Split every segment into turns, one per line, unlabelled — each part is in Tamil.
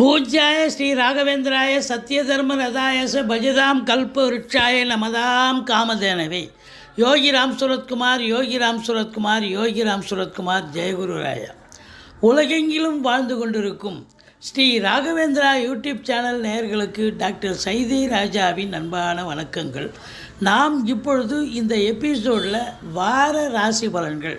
பூஜ்யாய ஸ்ரீ ராகவேந்திராய சத்யதர்ம ரதாயச பஜதாம் கல்ப விருட்சாய நமதாம் காமதேனவே. யோகி ராம் சுரத்குமார் யோகி ராம் சுரத்குமார் யோகி ராம் சுரத்குமார் ஜெயகுரு ராயா உலகெங்கிலும் வாழ்ந்து கொண்டிருக்கும் ஸ்ரீ ராகவேந்திரா யூடியூப் சேனல் நேயர்களுக்கு டாக்டர் சைதி ராஜாவின் அன்பான வணக்கங்கள். நாம் இப்பொழுது இந்த எபிசோடில் வார ராசி பலன்கள்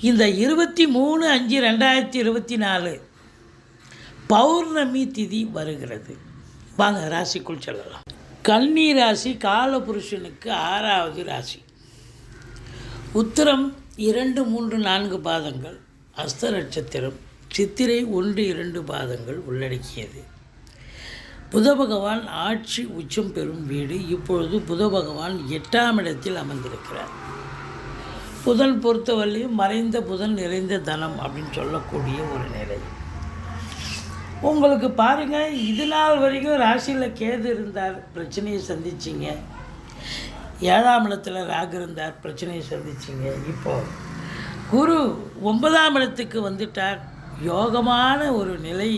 இந்த இருபத்தி மூணு அஞ்சு ரெண்டாயிரத்தி இருபத்தி நாலு பௌர்ணமி திதி வருகிறது. வாங்க ராசிக்குள் செல்லலாம். கன்னி ராசி காலபுருஷனுக்கு ஆறாவது ராசி. உத்தரம் இரண்டு மூன்று நான்கு பாதங்கள். அஸ்த நட்சத்திரம் சித்திரை ஒன்று இரண்டு பாதங்கள் உள்ளடக்கியது. புத பகவான் ஆட்சி உச்சம் பெறும் வீடு. இப்பொழுது புத பகவான் எட்டாம் இடத்தில் அமர்ந்திருக்கிறார். புதன் பொறுத்தவரையும் மறைந்த புதன் நிறைந்த தனம் அப்படின்னு சொல்லக்கூடிய ஒரு நிலை. உங்களுக்கு பாருங்கள் இது நாள் வரைக்கும் ராசியில் கேது இருந்தார் பிரச்சனையை சந்திச்சிங்க. ஏழாம் இடத்துல ராகு இருந்தார் பிரச்சனையை சந்திச்சிங்க. இப்போது குரு ஒன்பதாம் இடத்துக்கு வந்துட்டார். யோகமான ஒரு நிலை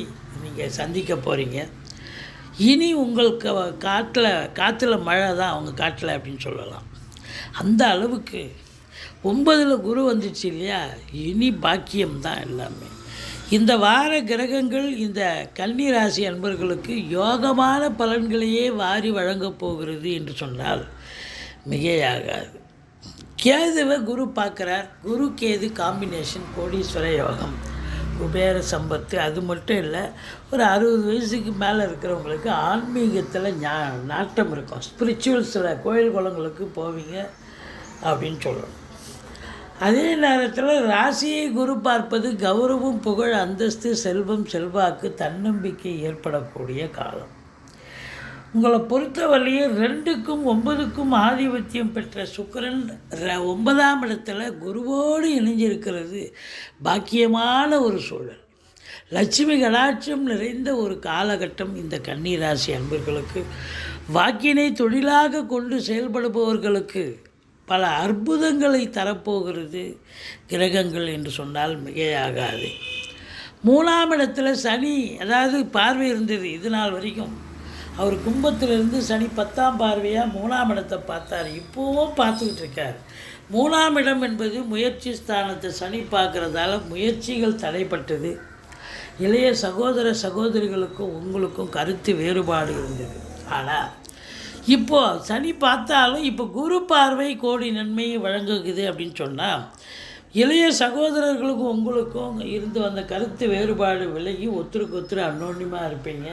நீங்கள் சந்திக்க போகிறீங்க இனி உங்களுக்கு காட்டில் காற்றுல மழை தான் அவங்க காட்டில் அப்படின்னு சொல்லலாம். அந்த அளவுக்கு ஒன்பதில் குரு வந்துச்சு இல்லையா? இனி பாக்கியம்தான் எல்லாமே. இந்த வார கிரகங்கள் இந்த கன்னி ராசி அன்பர்களுக்கு யோகமான பலன்களையே வாரி வழங்கப் போகிறது என்று சொன்னால் மிகையாகாது. கேதுவை குரு பார்க்குறார். குரு கேது காம்பினேஷன் கோடீஸ்வர யோகம் குபேர சம்பத்து அது மட்டும் இல்லை ஒரு அறுபது வயசுக்கு மேலே இருக்கிறவங்களுக்கு ஆன்மீகத்தில் ஞா நாட்டம் இருக்கும். ஸ்பிரிச்சுவல்ஸில் கோயில் குளங்களுக்கு போவீங்க அப்படின்னு சொல்லணும் அதே நேரத்தில் ராசியை குரு பார்ப்பது கௌரவம் புகழ் அந்தஸ்து செல்வம் செல்வாக்கு தன்னம்பிக்கை ஏற்படக்கூடிய காலம். உங்களை பொறுத்தவரையும் ரெண்டுக்கும் ஒன்பதுக்கும் ஆதிபத்தியம் பெற்ற சுக்கரன் ர- ஒன்பதாம் இடத்துல குருவோடு இணைஞ்சிருக்கிறது. பாக்கியமான ஒரு சூழல். லட்சுமி கடாட்சம் நிறைந்த ஒரு காலகட்டம் இந்த கன்னிராசி அன்பர்களுக்கு. வாக்கினை தொழிலாக கொண்டு செயல்படுபவர்களுக்கு. பல அற்புதங்களை தரப்போகிறது கிரகங்கள் என்று சொன்னால் மிகையாகாது. மூணாம் இடத்துல சனி அதாவது பார்வை இருந்தது இது நாள் வரைக்கும். அவர் கும்பத்திலிருந்து சனி பத்தாம் பார்வையாக மூணாம் இடத்தை பார்த்தார். இப்போவும் பார்த்துக்கிட்டு இருக்கார். மூணாம் இடம் என்பது முயற்சி ஸ்தானத்தை சனி பார்க்குறதால முயற்சிகள் தடைப்பட்டது. இளைய சகோதர சகோதரிகளுக்கும் உங்களுக்கும் கருத்து வேறுபாடு இருந்தது. ஆனால் இப்போது சனி பார்த்தாலும் இப்போ குரு பார்வை கோடி நன்மையை வழங்குகிறது அப்படின்னு சொன்னால் இளைய சகோதரர்களுக்கும் உங்களுக்கும் இருந்து வந்த கருத்து வேறுபாடு விலகி ஒத்துருக்கு ஒத்துரு அன்னோன்யமாக இருப்பீங்க.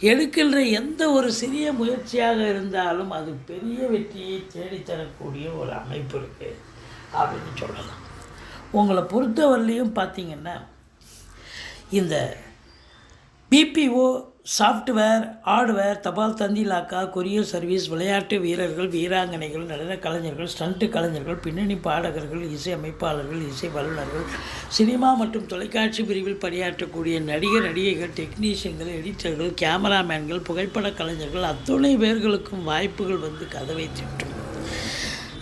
எடுக்கின்ற எந்த ஒரு சிறிய முயற்சியாக இருந்தாலும் அது பெரிய வெற்றியை தேடித்தரக்கூடிய ஒரு அமைப்பு இருக்குது அப்படின்னு சொல்லலாம். உங்களை பொறுத்தவரையிலையும் பார்த்தீங்கன்னா இந்த பிபிஓ சாஃப்ட்வேர் ஹார்ட்வேர் தபால் தந்தி இலாக்கா கொரியர் சர்வீஸ் விளையாட்டு வீரர்கள் வீராங்கனைகள் நடன கலைஞர்கள் ஸ்டண்ட்டு கலைஞர்கள் பின்னணி பாடகர்கள் இசை அமைப்பாளர்கள் இசை வல்லுநர்கள் சினிமா மற்றும் தொலைக்காட்சி பிரிவில் பணியாற்றக்கூடிய நடிகர் நடிகைகள் டெக்னீஷியன்கள் எடிட்டர்கள் கேமராமேன்கள் புகைப்பட கலைஞர்கள் அத்துணை பேர்களுக்கும் வாய்ப்புகள் வந்து கதவை திட்டும்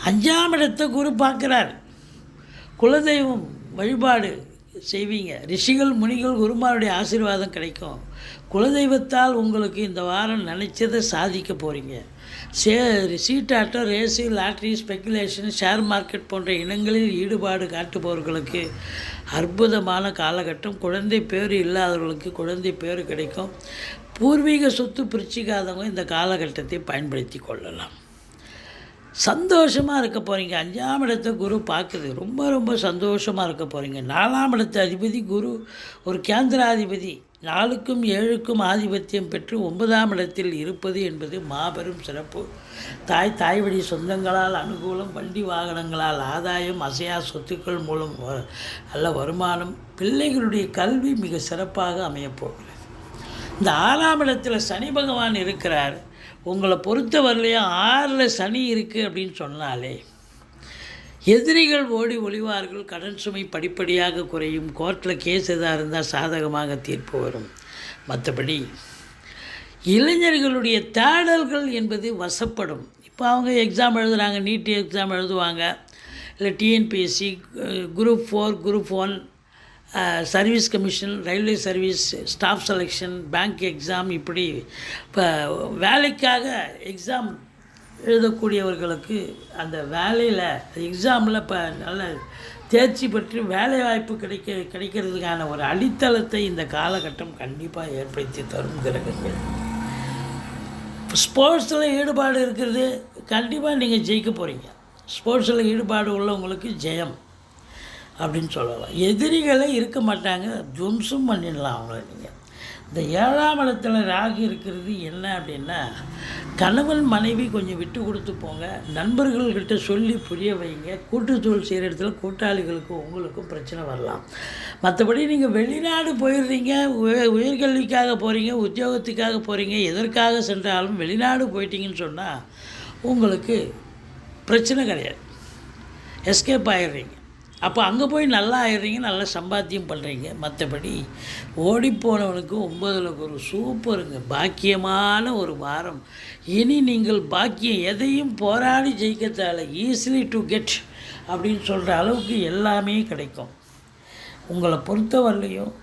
அஞ்சாம் இடத்தை குரு பார்க்குறார். குலதெய்வம் வழிபாடு செய்வீங்க. ரிஷிகள் முனிகள் குருமாருடைய ஆசீர்வாதம் கிடைக்கும். குலதெய்வத்தால் உங்களுக்கு இந்த வாரம் நினச்சதை சாதிக்க போகிறீங்க சே சீட்டாட்டம் race lottery speculation share market போன்ற இனங்களில் ஈடுபாடு காட்டுபவர்களுக்கு அற்புதமான காலகட்டம். குழந்தை பேர் இல்லாதவர்களுக்கு குழந்தை பேர் கிடைக்கும். பூர்வீக சொத்து பிரிச்சிக்காதவங்க இந்த காலகட்டத்தை பயன்படுத்தி கொள்ளலாம். சந்தோஷமாக இருக்க போகிறீங்க அஞ்சாம் இடத்தை குரு பார்க்குது. ரொம்ப ரொம்ப சந்தோஷமாக இருக்க போகிறீங்க நாலாம் இடத்து அதிபதி குரு ஒரு கேந்திராதிபதி. நாலுக்கும் ஏழுக்கும் ஆதிபத்தியம் பெற்று ஒன்பதாம் இடத்தில் இருப்பது என்பது மாபெரும் சிறப்பு. தாய் தாய்வழி சொந்தங்களால் அனுகூலம் வண்டி வாகனங்களால் ஆதாயம் அசையா சொத்துக்கள் மூலம் வ- நல்ல வருமானம் பிள்ளைகளுடைய கல்வி மிக சிறப்பாக அமையப்போகிறது இந்த ஆறாம் இடத்தில் சனி பகவான் இருக்கிறார். உங்களை பொறுத்தவரையிலையும் ஆறில் சனி இருக்குது அப்படின்னு சொன்னாலே எதிரிகள் ஓடி ஒளிவார்கள் கடன் சுமை படிப்படியாக குறையும் கோர்ட்டில் கேஸ் எதாக இருந்தால் சாதகமாக தீர்ப்பு வரும். மற்றபடி இளைஞர்களுடைய தேடல்கள் என்பது வசப்படும். இப்போ அவங்க எக்ஸாம் எழுதுகிறாங்க நீட் எக்ஸாம் எழுதுவாங்க. இல்லை TNPSC group four group one service commission railway service staff selection bank exam இப்படி இப்போ வேலைக்காக எக்ஸாம் எழுதக்கூடியவர்களுக்கு அந்த வேலையில் எக்ஸாமில் இப்போ நல்ல தேர்ச்சி பெற்று வேலை வாய்ப்பு கிடைக்க கிடைக்கிறதுக்கான ஒரு அடித்தளத்தை இந்த காலகட்டம் கண்டிப்பாக ஏற்படுத்தி தரும் கிரகங்கள். ஸ்போர்ட்ஸில் ஈடுபாடு இருக்கிறது கண்டிப்பாக நீங்கள் ஜெயிக்க போகிறீங்க ஸ்போர்ட்ஸில் ஈடுபாடு உள்ளவங்களுக்கு ஜெயம் அப்படின்னு சொல்லலாம். எதிரிகளே இருக்க மாட்டாங்க துவம்சம் பண்ணிடலாம் அவங்கள நீங்கள் இந்த ஏழாம் இடத்துல ராகு இருக்கிறது என்ன அப்படின்னா கணவன் மனைவி கொஞ்சம் விட்டு கொடுத்து போங்க. நண்பர்கள்கிட்ட சொல்லி புரிய வைங்க. கூட்டுத்தொழில் செய்கிற இடத்துல கூட்டாளிகளுக்கும் உங்களுக்கும் பிரச்சனை வரலாம். மற்றபடி நீங்கள் வெளிநாடு போயிடுறீங்க உயர்கல்விக்காக போகிறீங்க உத்தியோகத்துக்காக போகிறீங்க எதற்காக சென்றாலும் வெளிநாடு போயிட்டீங்கன்னு சொன்னால் உங்களுக்கு பிரச்சனை கிடையாது. எஸ்கேப் ஆயிடுறீங்க. அப்போ அங்கே போய் நல்லா ஆயிடுறீங்க நல்லா சம்பாத்தியம் பண்ணுறீங்க மற்றபடி ஓடிப்போனவனுக்கு ஒன்பதில் ஒரு சூப்பருங்க பாக்கியமான ஒரு வாரம். இனி நீங்கள் பாக்கியம் எதையும் போராடி ஜெயிக்கிறதால ஈஸிலி டு கெட் அப்படின்னு சொல்கிற அளவுக்கு எல்லாமே கிடைக்கும். உங்களை பொறுத்தவரையிலையும்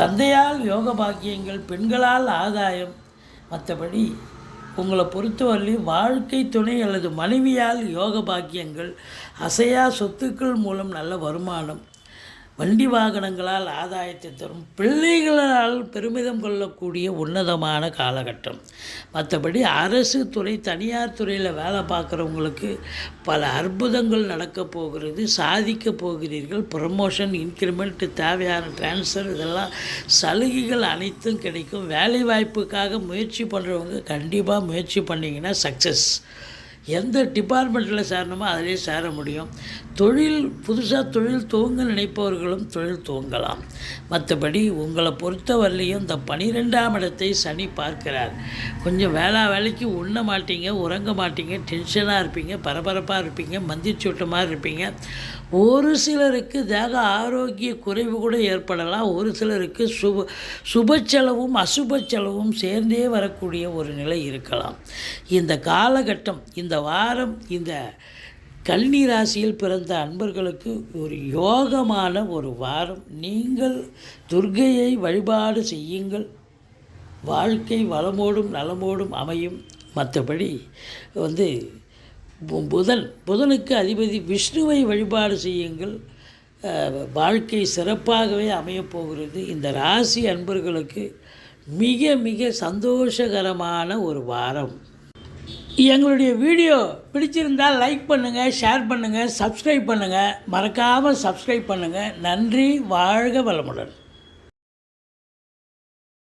தந்தையால் யோக பாக்கியங்கள் பெண்களால் ஆதாயம். மற்றபடி உங்களை பொறுத்தவரையிலும் வாழ்க்கை துணை அல்லது மனைவியால் யோக பாக்கியங்கள் அசையா சொத்துக்கள் மூலம் நல்ல வருமானம் வண்டி வாகனங்களால் ஆதாயத்தை தரும் பிள்ளைகளால் பெருமிதம் கொள்ளக்கூடிய உன்னதமான காலகட்டம். மற்றபடி அரசு துறை தனியார் துறையில் வேலை பார்க்குறவங்களுக்கு பல அற்புதங்கள் நடக்கப் போகிறது சாதிக்க போகிறீர்கள். ப்ரமோஷன் இன்க்ரிமெண்ட் தேவையான ட்ரான்ஸ்ஃபர் இதெல்லாம் சலுகைகள் அனைத்தும் கிடைக்கும். வேலை வாய்ப்புக்காக முயற்சி பண்ணுறவங்க கண்டிப்பாக முயற்சி பண்ணிங்கன்னா சக்ஸஸ் எந்த டிபார்ட்மெண்ட்டில் சேரணுமோ அதிலே சேர முடியும். தொழில் புதுசாக தொழில் துவங்க நினைப்பவர்களும் தொழில் துவங்கலாம். மற்றபடி உங்களை பொறுத்தவரையிலையும் இந்த பனிரெண்டாம் இடத்தை சனி பார்க்கிறார். கொஞ்சம் வேளா வேலைக்கு உண்ண மாட்டீங்க உறங்க மாட்டீங்க டென்ஷனாக இருப்பீங்க பரபரப்பாக இருப்பீங்க மந்திச்சூட்டமாக இருப்பீங்க. ஒரு சிலருக்கு தேக ஆரோக்கிய குறைவு கூட ஏற்படலாம். ஒரு சிலருக்கு சுப சுப செலவும் அசுப செலவும் சேர்ந்தே வரக்கூடிய ஒரு நிலை இருக்கலாம். இந்த காலகட்டம் இந்த வாரம் இந்த கன்னி ராசியில் பிறந்த அன்பர்களுக்கு ஒரு யோகமான ஒரு வாரம். நீங்கள் துர்கையை வழிபாடு செய்யுங்கள். வாழ்க்கை வளமோடும் நலமோடும் அமையும். மற்றபடி வந்து புதன் புதனுக்கு அதிபதி விஷ்ணுவை வழிபாடு செய்யுங்கள். வாழ்க்கை சிறப்பாகவே அமையப்போகிறது இந்த ராசி அன்பர்களுக்கு மிக மிக சந்தோஷகரமான ஒரு வாரம். எங்களுடைய வீடியோ பிடிச்சிருந்தால் லைக் பண்ணுங்கள் ஷேர் பண்ணுங்கள் சப்ஸ்கிரைப் பண்ணுங்கள் மறக்காமல் சப்ஸ்கிரைப் பண்ணுங்கள் நன்றி வாழ்க வளமுடன்.